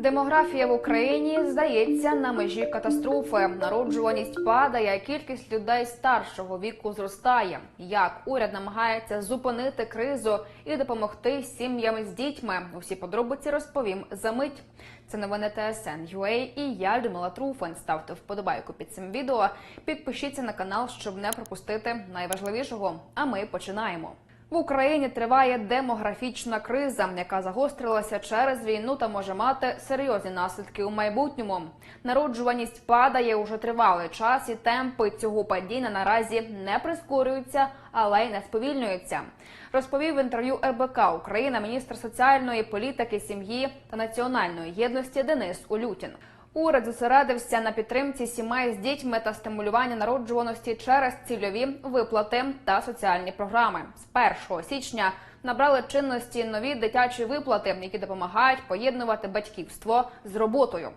Демографія в Україні здається на межі катастрофи. Народжуваність падає, а кількість людей старшого віку зростає. Як уряд намагається зупинити кризу і допомогти сім'ям з дітьми? Усі подробиці розповім за мить. Це новини ТСН UA і я Людмила Труфан. Ставте вподобайку під цим відео. Підпишіться на канал, щоб не пропустити найважливішого. А ми починаємо. В Україні триває демографічна криза, яка загострилася через війну та може мати серйозні наслідки у майбутньому. Народжуваність падає уже тривалий час, і темпи цього падіння наразі не прискорюються, але й не сповільнюються. Розповів в інтерв'ю РБК Україна міністр соціальної політики, сім'ї та національної єдності Денис Улютін. Уряд зосередився на підтримці сімей з дітьми та стимулювання народжуваності через цільові виплати та соціальні програми. З 1 січня набрали чинності нові дитячі виплати, які допомагають поєднувати батьківство з роботою.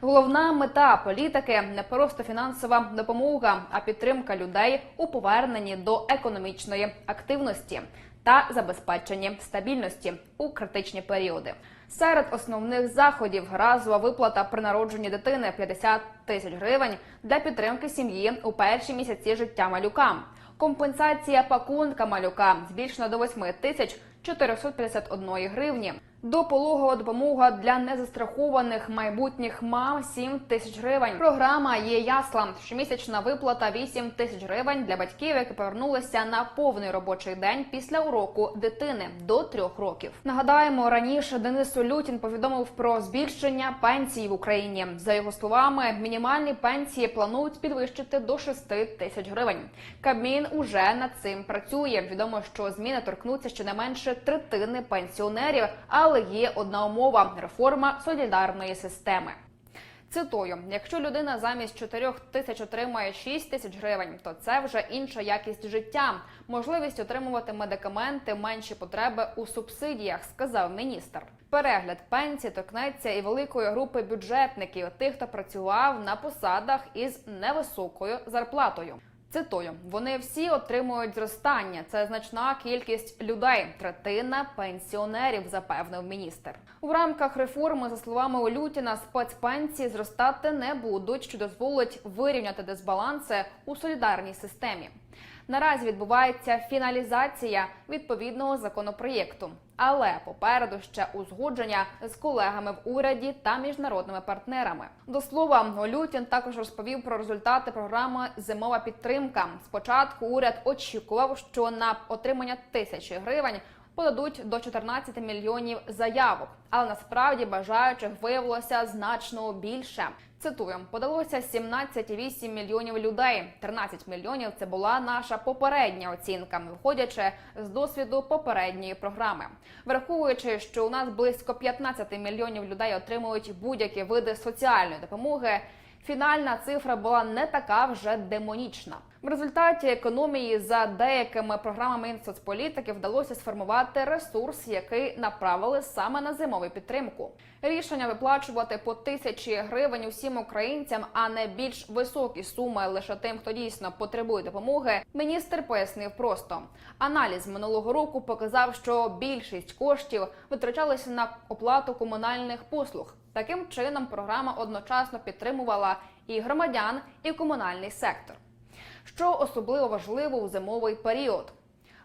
Головна мета політики не просто фінансова допомога, а підтримка людей у поверненні до економічної активності та забезпеченні стабільності у критичні періоди. Серед основних заходів разова виплата при народженні дитини 50 тисяч гривень для підтримки сім'ї у перші місяці життя малюка. Компенсація пакунка малюка збільшена до 8 тисяч 451 гривні. Допологова допомога для незастрахованих майбутніх мам 7 тисяч гривень. Програма є ясла. Щомісячна виплата 8 тисяч гривень для батьків, які повернулися на повний робочий день після уроку дитини до трьох років. Нагадаємо, раніше Денис Улютін повідомив про збільшення пенсій в Україні. За його словами, мінімальні пенсії планують підвищити до 6 тисяч гривень. Кабмін уже над цим працює. Відомо, що зміни торкнуться щонайменше третини пенсіонерів, але є одна умова реформа солідарної системи. Цитую: якщо людина замість 4 тисяч отримує 6 тисяч гривень, то це вже інша якість життя, можливість отримувати медикаменти, менші потреби у субсидіях, сказав міністр. Перегляд пенсії торкнеться і великої групи бюджетників, тих, хто працював на посадах із невисокою зарплатою. Цитую, вони всі отримують зростання. Це значна кількість людей, третина пенсіонерів, запевнив міністр. У рамках реформи, за словами Олютіна, спецпенсії зростати не будуть, що дозволить вирівняти дисбаланси у солідарній системі. Наразі відбувається фіналізація відповідного законопроєкту, але попереду ще узгодження з колегами в уряді та міжнародними партнерами. До слова, Олютін також розповів про результати програми Зимова підтримка. Спочатку уряд очікував, що на отримання тисячі гривень подадуть до 14 мільйонів заявок, але насправді бажаючих виявилося значно більше. Цитую, подалося 17,8 мільйонів людей. 13 мільйонів це була наша попередня оцінка, виходячи з досвіду попередньої програми. Враховуючи, що у нас близько 15 мільйонів людей отримують будь-які види соціальної допомоги. Фінальна цифра була не така вже демонічна. В результаті економії за деякими програмами Мінсоцполітики вдалося сформувати ресурс, який направили саме на зимову підтримку. Рішення виплачувати по тисячі гривень усім українцям, а не більш високі суми лише тим, хто дійсно потребує допомоги. Міністр пояснив просто: аналіз минулого року показав, що більшість коштів витрачалися на оплату комунальних послуг. Таким чином, програма одночасно підтримувала і громадян, і комунальний сектор. Що особливо важливо у зимовий період.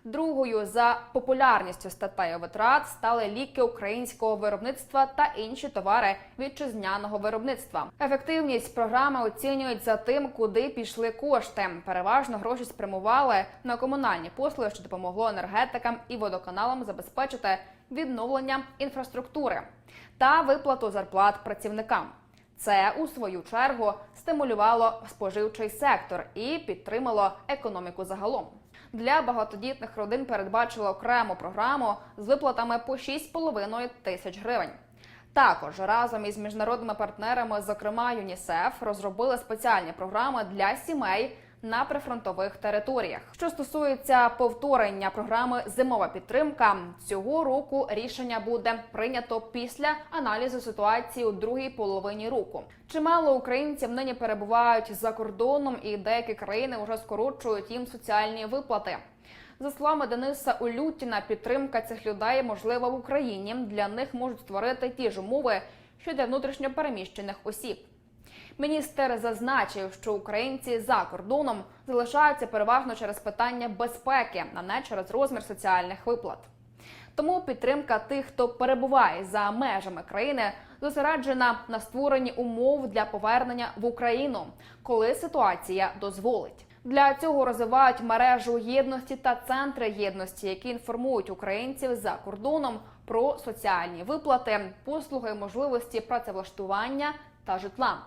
Другою за популярністю статтею витрат стали ліки українського виробництва та інші товари вітчизняного виробництва. Ефективність програми оцінюють за тим, куди пішли кошти. Переважно гроші спрямували на комунальні послуги, що допомогло енергетикам і водоканалам забезпечити відновлення інфраструктури та виплату зарплат працівникам. Це у свою чергу стимулювало споживчий сектор і підтримало економіку загалом. Для багатодітних родин передбачили окрему програму з виплатами по 6,5 тисяч гривень. Також разом із міжнародними партнерами, зокрема ЮНІСЕФ, розробили спеціальні програми для сімей на прифронтових територіях. Що стосується повторення програми Зимова підтримка, цього року рішення буде прийнято після аналізу ситуації у другій половині року. Чимало українців нині перебувають за кордоном, і деякі країни вже скорочують їм соціальні виплати. За словами Дениса Улютіна, підтримка цих людей можлива в Україні. Для них можуть створити ті ж умови, що для внутрішньо переміщених осіб. Міністр зазначив, що українці за кордоном залишаються переважно через питання безпеки, а не через розмір соціальних виплат. Тому підтримка тих, хто перебуває за межами країни, зосереджена на створенні умов для повернення в Україну, коли ситуація дозволить. Для цього розвивають мережу єдності та центри єдності, які інформують українців за кордоном про соціальні виплати, послуги, можливості працевлаштування та житла.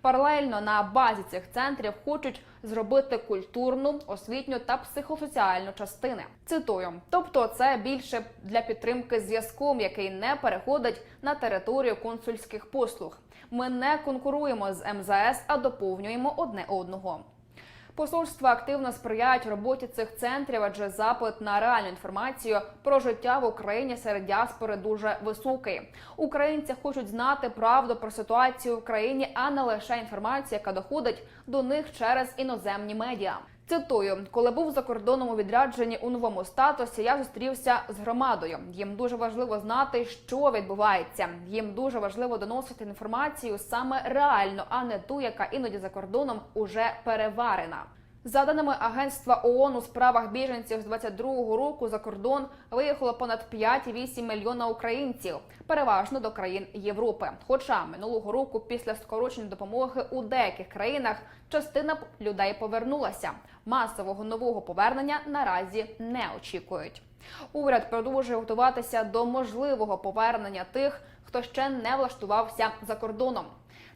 Паралельно на базі цих центрів хочуть зробити культурну, освітню та психосоціальну частини. Цитую, тобто це більше для підтримки зв'язком, який не переходить на територію консульських послуг. Ми не конкуруємо з МЗС, а доповнюємо одне одного. Посольства активно сприяють роботі цих центрів, адже запит на реальну інформацію про життя в Україні серед діаспори дуже високий. Українці хочуть знати правду про ситуацію в країні, а не лише інформацію, яка доходить до них через іноземні медіа. Цитую, коли був за кордоном у відрядженні у новому статусі, я зустрівся з громадою. Їм дуже важливо знати, що відбувається. Їм дуже важливо доносити інформацію саме реально, а не ту, яка іноді за кордоном уже переварена. За даними агентства ООН у справах біженців з 22-го року за кордон виїхало понад 5,8 мільйона українців, переважно до країн Європи. Хоча минулого року, після скорочення допомоги у деяких країнах, частина людей повернулася. Масового нового повернення наразі не очікують. Уряд продовжує готуватися до можливого повернення тих, хто ще не влаштувався за кордоном,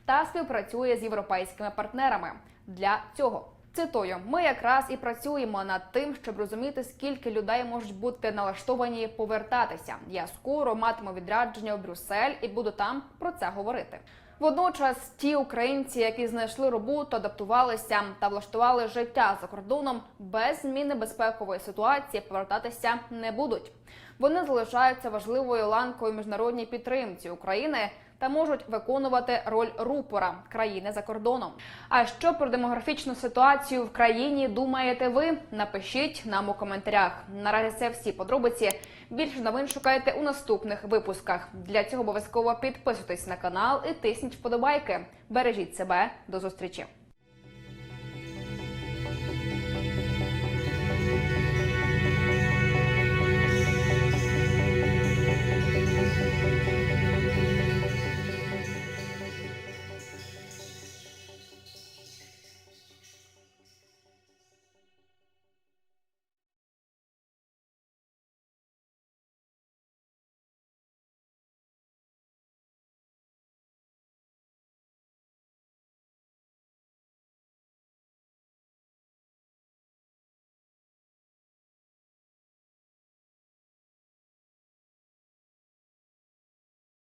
та співпрацює з європейськими партнерами для цього. Цитую, ми якраз і працюємо над тим, щоб розуміти, скільки людей можуть бути налаштовані повертатися. Я скоро матиму відрядження у Брюссель і буду там про це говорити. Водночас, ті українці, які знайшли роботу, адаптувалися та влаштували життя за кордоном, без зміни безпекової ситуації повертатися не будуть. Вони залишаються важливою ланкою міжнародній підтримці України та можуть виконувати роль рупора країни за кордоном. А що про демографічну ситуацію в країні думаєте ви? Напишіть нам у коментарях. Наразі це всі подробиці. Більше новин шукайте у наступних випусках. Для цього обов'язково підписуйтесь на канал і тисніть вподобайки. Бережіть себе до зустрічі.